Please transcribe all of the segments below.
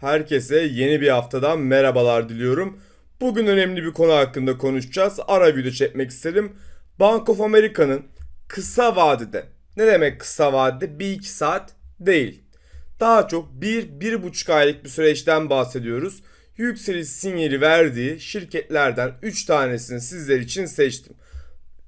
Herkese yeni bir haftadan merhabalar diliyorum. Bugün önemli bir konu hakkında konuşacağız. Ara video çekmek istedim. Bank of America'nın kısa vadede, ne demek kısa vadede? 1-2 saat değil. Daha çok 1-1,5 aylık bir süreçten bahsediyoruz. Yükseliş sinyali verdiği şirketlerden 3 tanesini sizler için seçtim.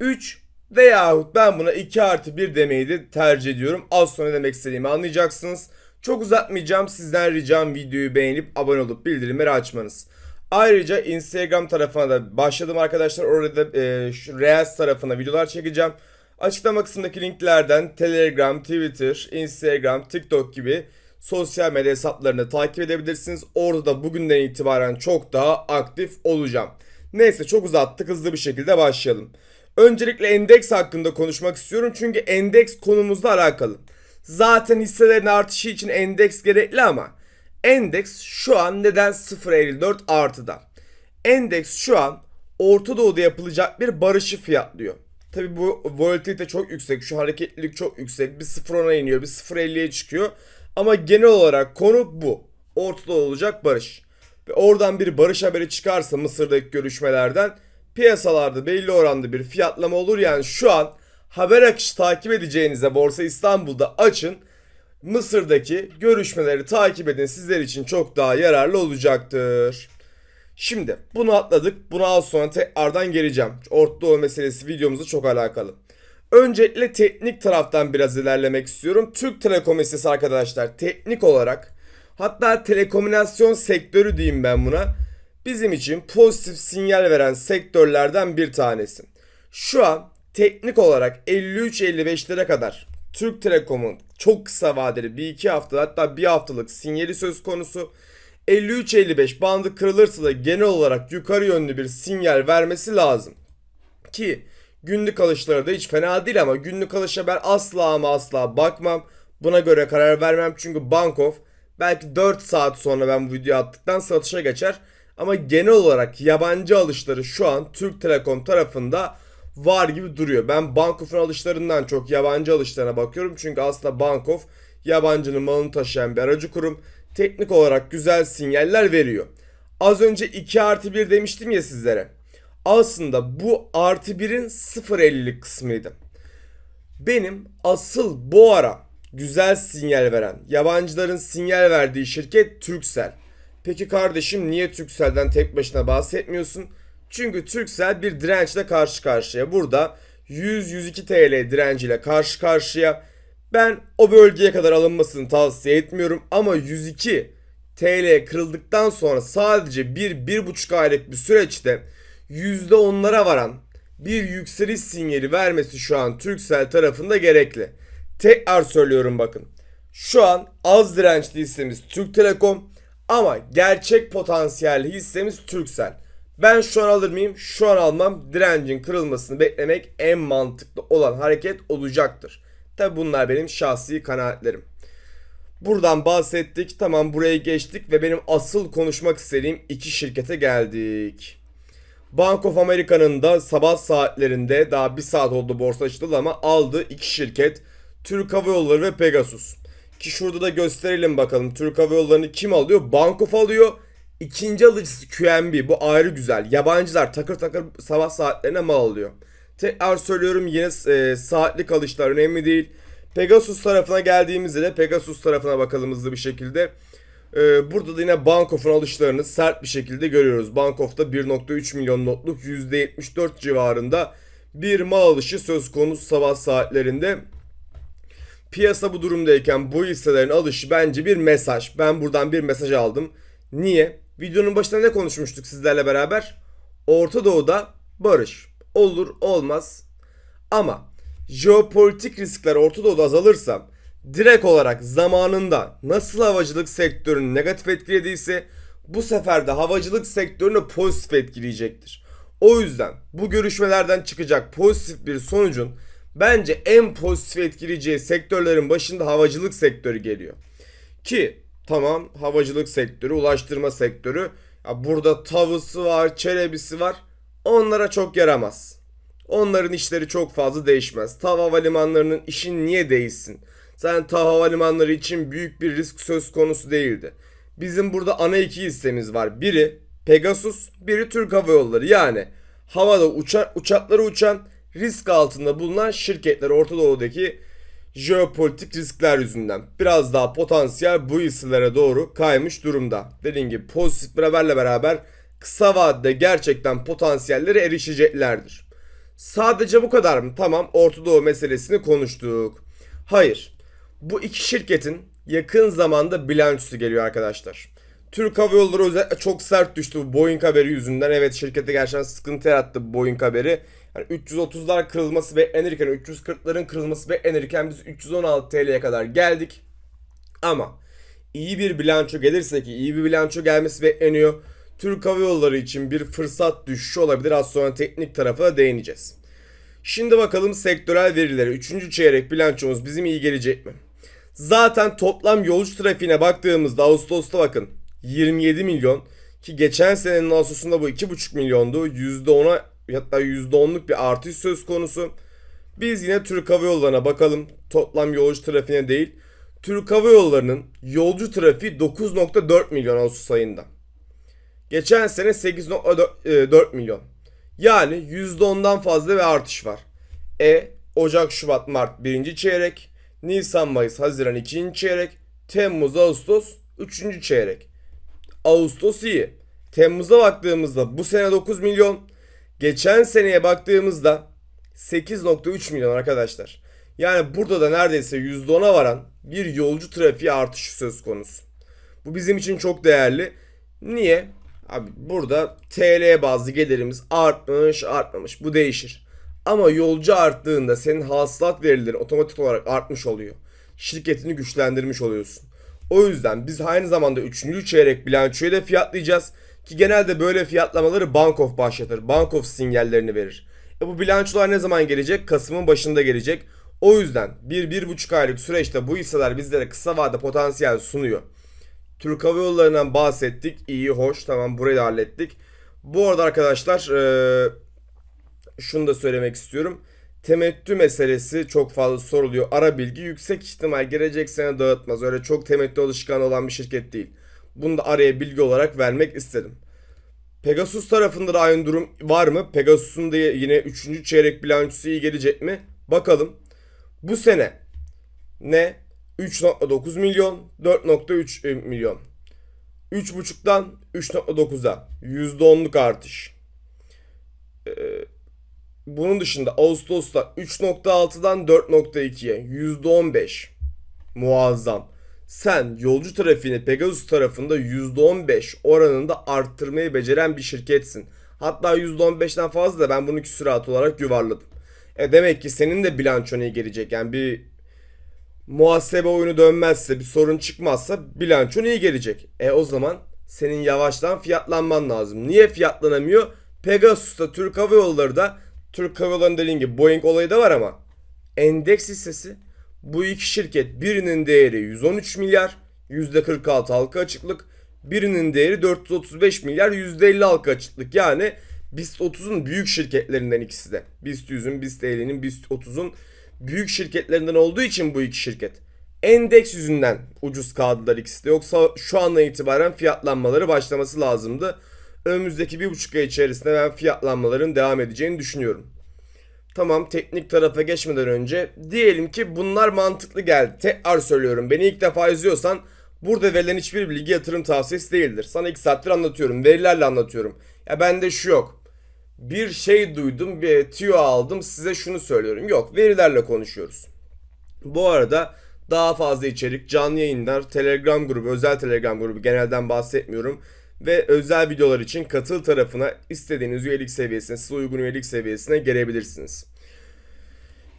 3 veyahut ben buna 2 artı 1 demeyi de tercih ediyorum. Az sonra demek istediğimi anlayacaksınız. Çok uzatmayacağım. Sizden ricam videoyu beğenip abone olup bildirimleri açmanız. Ayrıca Instagram tarafına da başladım arkadaşlar. Orada e, şu Reels tarafına videolar çekeceğim. Açıklama kısmındaki linklerden Telegram, Twitter, Instagram, TikTok gibi sosyal medya hesaplarını takip edebilirsiniz. Orada da bugünden itibaren çok daha aktif olacağım. Neyse çok uzattık hızlı bir şekilde başlayalım. Öncelikle endeks hakkında konuşmak istiyorum çünkü endeks konumuzla alakalı. Zaten hisselerin artışı için endeks gerekli ama endeks şu an neden 0.54 artıda? Endeks şu an Orta Doğu'da yapılacak bir barışı fiyatlıyor. Tabi bu volatilite çok yüksek, şu hareketlilik çok yüksek. Bir 0.10'a iniyor, bir 0.50'ye çıkıyor. Ama genel olarak konu bu. Orta Doğu olacak barış. Ve oradan bir barış haberi çıkarsa Mısır'daki görüşmelerden piyasalarda belli oranda bir fiyatlama olur. Yani şu an haber akışı takip edeceğinize Borsa İstanbul'da açın. Mısır'daki görüşmeleri takip edin. Sizler için çok daha yararlı olacaktır. Şimdi bunu atladık. Buna az sonra tekrardan geleceğim. Orta Doğu meselesi videomuzla çok alakalı. Öncelikle teknik taraftan biraz ilerlemek istiyorum. Türk Telekom hissesi arkadaşlar teknik olarak hatta telekomünikasyon sektörü diyeyim ben buna. Bizim için pozitif sinyal veren sektörlerden bir tanesi. Şu an teknik olarak 53-55'lere kadar Türk Telekom'un çok kısa vadeli bir iki hafta hatta bir haftalık sinyali söz konusu. 53-55 bandı kırılırsa da genel olarak yukarı yönlü bir sinyal vermesi lazım. Ki günlük alışları da hiç fena değil ama günlük alışa ben asla ama asla bakmam. Buna göre karar vermem çünkü Bankof belki 4 saat sonra ben bu videoyu attıktan satışa geçer. Ama genel olarak yabancı alışları şu an Türk Telekom tarafında var gibi duruyor. Ben Bankof'un alışlarından çok yabancı alışlarına bakıyorum. Çünkü aslında Bankof yabancının malını taşıyan bir aracı kurum. Teknik olarak güzel sinyaller veriyor. Az önce 2 artı 1 demiştim ya sizlere. Aslında bu artı 1'in 0.50'lik kısmıydı. Benim asıl bu ara güzel sinyal veren, yabancıların sinyal verdiği şirket Turkcell. Peki kardeşim niye Turkcell'den tek başına bahsetmiyorsun? Çünkü Turkcell bir dirençle karşı karşıya. Burada 100-102 TL direnciyle karşı karşıya. Ben o bölgeye kadar alınmasını tavsiye etmiyorum ama 102 TL kırıldıktan sonra sadece 1-1,5 aylık bir süreçte %10'lara varan bir yükseliş sinyali vermesi şu an Turkcell tarafında gerekli. Tekrar söylüyorum bakın. Şu an az dirençli hissemiz Türk Telekom ama gerçek potansiyelli hissemiz Turkcell. Ben şu an alır mıyım? Şu an almam. Direncin kırılmasını beklemek en mantıklı olan hareket olacaktır. Tabi bunlar benim şahsi kanaatlerim. Buradan bahsettik. Tamam buraya geçtik ve benim asıl konuşmak istediğim iki şirkete geldik. Bank of America'nın da sabah saatlerinde daha bir saat oldu borsa açıldı ama aldığı iki şirket Türk Hava Yolları ve Pegasus. Ki şurada da gösterelim bakalım Türk Hava Yolları'nı kim alıyor? Bank of alıyor. İkinci alıcısı QNB. Bu ayrı güzel. Yabancılar takır takır sabah saatlerine mal alıyor. Tekrar söylüyorum yine e, saatlik alışlar önemli değil. Pegasus tarafına geldiğimizde de Pegasus tarafına bakalım hızlı bir şekilde. Ee, burada da yine Bankof'un alışlarını sert bir şekilde görüyoruz. Bankof'ta 1.3 milyon notluk %74 civarında bir mal alışı söz konusu sabah saatlerinde. Piyasa bu durumdayken bu hisselerin alışı bence bir mesaj. Ben buradan bir mesaj aldım. Niye? Videonun başında ne konuşmuştuk sizlerle beraber? Orta Doğu'da barış. Olur olmaz. Ama jeopolitik riskler Orta Doğu'da azalırsa direkt olarak zamanında nasıl havacılık sektörünü negatif etkilediyse bu sefer de havacılık sektörünü pozitif etkileyecektir. O yüzden bu görüşmelerden çıkacak pozitif bir sonucun bence en pozitif etkileyeceği sektörlerin başında havacılık sektörü geliyor. Ki tamam havacılık sektörü, ulaştırma sektörü ya burada tavısı var, çelebisi var. Onlara çok yaramaz. Onların işleri çok fazla değişmez. Tav havalimanlarının işin niye değişsin? Zaten TAV havalimanları için büyük bir risk söz konusu değildi. Bizim burada ana iki hissemiz var. Biri Pegasus, biri Türk Hava Yolları. Yani havada uçan, uçakları uçan risk altında bulunan şirketler Orta Doğu'daki jeopolitik riskler yüzünden biraz daha potansiyel bu hisselere doğru kaymış durumda. Dediğim gibi pozitif bir haberle beraber kısa vadede gerçekten potansiyelleri erişeceklerdir. Sadece bu kadar mı? Tamam Orta Doğu meselesini konuştuk. Hayır. Bu iki şirketin yakın zamanda bilançosu geliyor arkadaşlar. Türk Hava Yolları özellikle çok sert düştü bu Boeing haberi yüzünden. Evet şirkete gerçekten sıkıntı yarattı bu Boeing haberi. Yani 330'lar kırılması beklenirken 340'ların kırılması beklenirken biz 316 TL'ye kadar geldik. Ama iyi bir bilanço gelirse ki iyi bir bilanço gelmesi bekleniyor. Türk Hava Yolları için bir fırsat düşüşü olabilir. Az sonra teknik tarafa da değineceğiz. Şimdi bakalım sektörel verilere. Üçüncü çeyrek bilançomuz bizim iyi gelecek mi? Zaten toplam yolcu trafiğine baktığımızda Ağustos'ta bakın 27 milyon ki geçen senenin Ağustos'unda bu 2,5 milyondu. %10'a hatta %10'luk bir artış söz konusu. Biz yine Türk Hava Yolları'na bakalım. Toplam yolcu trafiğine değil. Türk Hava Yolları'nın yolcu trafiği 9.4 milyon Ağustos ayında. Geçen sene 8.4 milyon. Yani %10'dan fazla bir artış var. E Ocak, Şubat, Mart birinci çeyrek, Nisan, Mayıs, Haziran ikinci çeyrek, Temmuz, Ağustos üçüncü çeyrek. Ağustos iyi. Temmuz'a baktığımızda bu sene 9 milyon. Geçen seneye baktığımızda 8.3 milyon arkadaşlar. Yani burada da neredeyse %10'a varan bir yolcu trafiği artışı söz konusu. Bu bizim için çok değerli. Niye? Abi burada TL bazlı gelirimiz artmış artmamış bu değişir. Ama yolcu arttığında senin hasılat verilerin otomatik olarak artmış oluyor. Şirketini güçlendirmiş oluyorsun. O yüzden biz aynı zamanda 3. çeyrek bilançoyu da fiyatlayacağız. Ki genelde böyle fiyatlamaları Bankof başlatır. Bankof sinyallerini verir. E bu bilançolar ne zaman gelecek? Kasım'ın başında gelecek. O yüzden 1-1,5 aylık süreçte bu hisseler bizlere kısa vade potansiyel sunuyor. Türk Hava Yolları'ndan bahsettik. İyi, hoş. Tamam burayı da hallettik. Bu arada arkadaşlar eee, şunu da söylemek istiyorum. Temettü meselesi çok fazla soruluyor. Ara bilgi yüksek ihtimal gelecek sene dağıtmaz. Öyle çok temettü alışkanı olan bir şirket değil. Bunu da araya bilgi olarak vermek istedim. Pegasus tarafında da aynı durum var mı? Pegasus'un da yine 3. çeyrek bilançosu iyi gelecek mi? Bakalım. Bu sene ne? 3.9 milyon, 4.3 e, milyon. 3.5'dan 3.9'a %10'luk artış. Ee, bunun dışında Ağustos'ta 3.6'dan 4.2'ye %15 muazzam. Sen yolcu trafiğini Pegasus tarafında %15 oranında arttırmayı beceren bir şirketsin. Hatta %15'ten fazla da ben bunu küsurat olarak yuvarladım. E demek ki senin de bilançon iyi gelecek. Yani bir muhasebe oyunu dönmezse, bir sorun çıkmazsa bilançon iyi gelecek. E o zaman senin yavaştan fiyatlanman lazım. Niye fiyatlanamıyor? Pegasus'ta Türk Hava Yolları da Türk Hava Yolları'nın dediğin gibi Boeing olayı da var ama endeks hissesi bu iki şirket birinin değeri 113 milyar %46 halka açıklık birinin değeri 435 milyar %50 halka açıklık yani BIST 30'un büyük şirketlerinden ikisi de. BIST 100'ün, BIST 50'nin, BIST 30'un büyük şirketlerinden olduğu için bu iki şirket endeks yüzünden ucuz kaldılar ikisi de. Yoksa şu andan itibaren fiyatlanmaları başlaması lazımdı. Önümüzdeki bir buçuk ay içerisinde ben fiyatlanmaların devam edeceğini düşünüyorum. Tamam teknik tarafa geçmeden önce diyelim ki bunlar mantıklı geldi. Tekrar söylüyorum beni ilk defa izliyorsan burada verilen hiçbir bilgi yatırım tavsiyesi değildir. Sana iki saattir anlatıyorum verilerle anlatıyorum. Ya bende şu yok. Bir şey duydum bir tüyo aldım size şunu söylüyorum. Yok verilerle konuşuyoruz. Bu arada daha fazla içerik, canlı yayınlar, Telegram grubu, özel Telegram grubu genelden bahsetmiyorum. Ve özel videolar için katıl tarafına istediğiniz üyelik seviyesine, size uygun üyelik seviyesine gelebilirsiniz.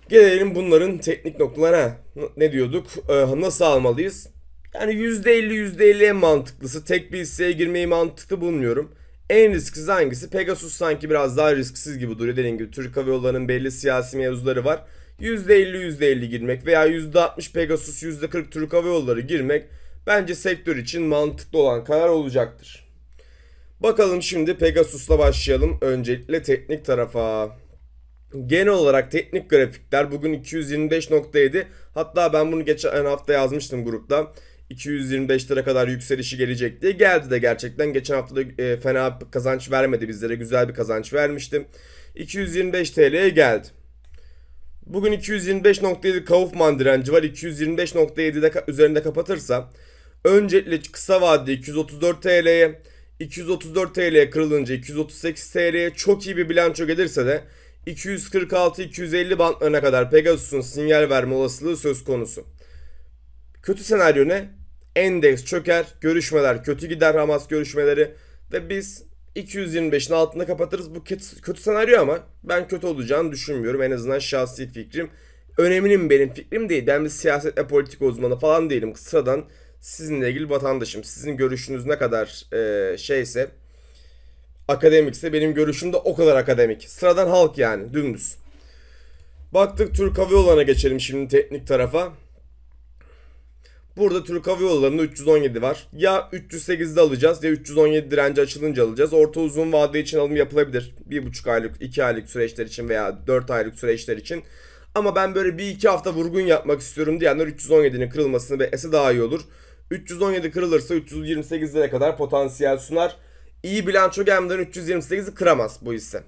Gelelim bunların teknik noktalarına. Ne diyorduk? Ee, nasıl almalıyız? Yani %50 %50 en mantıklısı. Tek bir hisseye girmeyi mantıklı bulmuyorum. En risksiz hangisi? Pegasus sanki biraz daha risksiz gibi duruyor. Dediğim gibi Türk Hava Yolları'nın belli siyasi mevzuları var. %50 %50 girmek veya %60 Pegasus %40 Türk Hava Yolları girmek bence sektör için mantıklı olan karar olacaktır. Bakalım şimdi Pegasus'la başlayalım. Öncelikle teknik tarafa. Genel olarak teknik grafikler bugün 225.7 hatta ben bunu geçen hafta yazmıştım grupta. 225 lira kadar yükselişi gelecek diye geldi de gerçekten. Geçen hafta da e, fena kazanç vermedi bizlere. Güzel bir kazanç vermiştim. 225 TL'ye geldi. Bugün 225.7 Kaufman direnci var. 225.7'de ka- üzerinde kapatırsa öncelikle kısa vadede 234 TL'ye 234 TL'ye kırılınca 238 TL'ye çok iyi bir bilanço gelirse de 246-250 bantlarına kadar Pegasus'un sinyal verme olasılığı söz konusu. Kötü senaryo ne? Endeks çöker, görüşmeler kötü gider Hamas görüşmeleri ve biz 225'in altında kapatırız. Bu kötü, senaryo ama ben kötü olacağını düşünmüyorum. En azından şahsi fikrim. Önemli mi benim fikrim değil. Ben bir siyaset ve politik uzmanı falan değilim. Sıradan sizinle ilgili vatandaşım. Sizin görüşünüz ne kadar e, şeyse akademikse benim görüşüm de o kadar akademik. Sıradan halk yani dümdüz. Baktık Türk Hava Yolları'na geçelim şimdi teknik tarafa. Burada Türk Hava Yolları'nda 317 var. Ya 308'de alacağız ya 317 direnci açılınca alacağız. Orta uzun vade için alım yapılabilir. 1,5 aylık, 2 aylık süreçler için veya 4 aylık süreçler için. Ama ben böyle bir iki hafta vurgun yapmak istiyorum diyenler 317'nin kırılmasını beklese daha iyi olur. 317 kırılırsa 328'lere kadar potansiyel sunar. İyi bilanço gelmeden 328'i kıramaz bu hisse.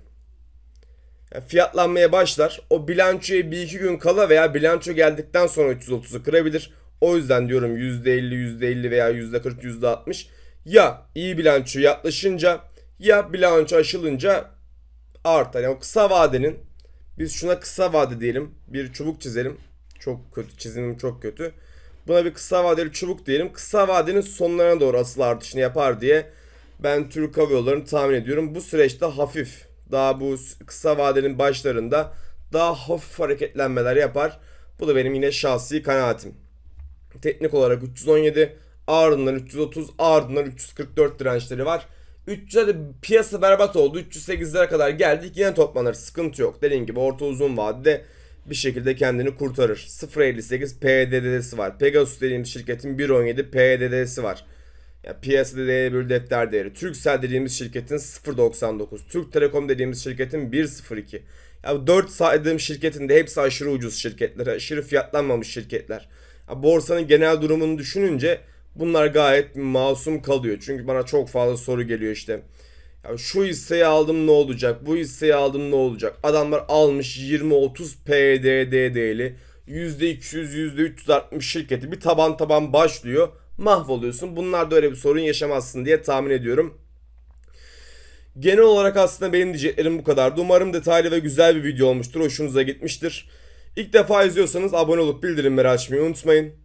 Yani fiyatlanmaya başlar. O bilançoya bir iki gün kala veya bilanço geldikten sonra 330'u kırabilir. O yüzden diyorum %50, %50 veya %40, %60 ya iyi bilanço yaklaşınca ya bilanço aşılınca artar. Yani o kısa vadenin biz şuna kısa vade diyelim. Bir çubuk çizelim. Çok kötü çizimim çok kötü. Buna bir kısa vadeli çubuk diyelim. Kısa vadenin sonlarına doğru asıl artışını yapar diye ben Türk Hava Yolları'nı tahmin ediyorum. Bu süreçte hafif daha bu kısa vadenin başlarında daha hafif hareketlenmeler yapar. Bu da benim yine şahsi kanaatim. Teknik olarak 317, ardından 330, ardından 344 dirençleri var. 300'e piyasa berbat oldu. 308'lere kadar geldik. Yine toplanır. Sıkıntı yok. Dediğim gibi orta uzun vadede bir şekilde kendini kurtarır. 0.58 PDD'si var. Pegasus dediğimiz şirketin 1.17 PDD'si var. Yani piyasada değeri bir defter değeri. Turkcell dediğimiz şirketin 0.99. Türk Telekom dediğimiz şirketin 1.02. Ya 4 saydığım şirketin de hepsi aşırı ucuz şirketler. Aşırı fiyatlanmamış şirketler. Ya borsanın genel durumunu düşününce bunlar gayet masum kalıyor. Çünkü bana çok fazla soru geliyor işte. Ya şu hisseyi aldım ne olacak? Bu hisseyi aldım ne olacak? Adamlar almış 20-30 PDD'li %200 %360 şirketi bir taban taban başlıyor. Mahvoluyorsun. Bunlar da öyle bir sorun yaşamazsın diye tahmin ediyorum. Genel olarak aslında benim diyeceklerim bu kadardı. Umarım detaylı ve güzel bir video olmuştur. Hoşunuza gitmiştir. İlk defa izliyorsanız abone olup bildirimleri açmayı unutmayın.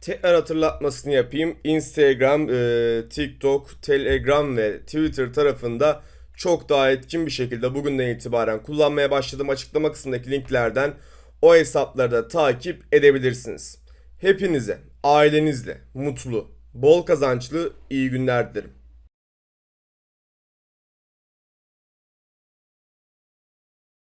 Tekrar hatırlatmasını yapayım. Instagram, e, TikTok, Telegram ve Twitter tarafında çok daha etkin bir şekilde bugünden itibaren kullanmaya başladım. Açıklama kısmındaki linklerden o hesapları da takip edebilirsiniz. Hepinize, ailenizle mutlu, bol kazançlı iyi günler dilerim.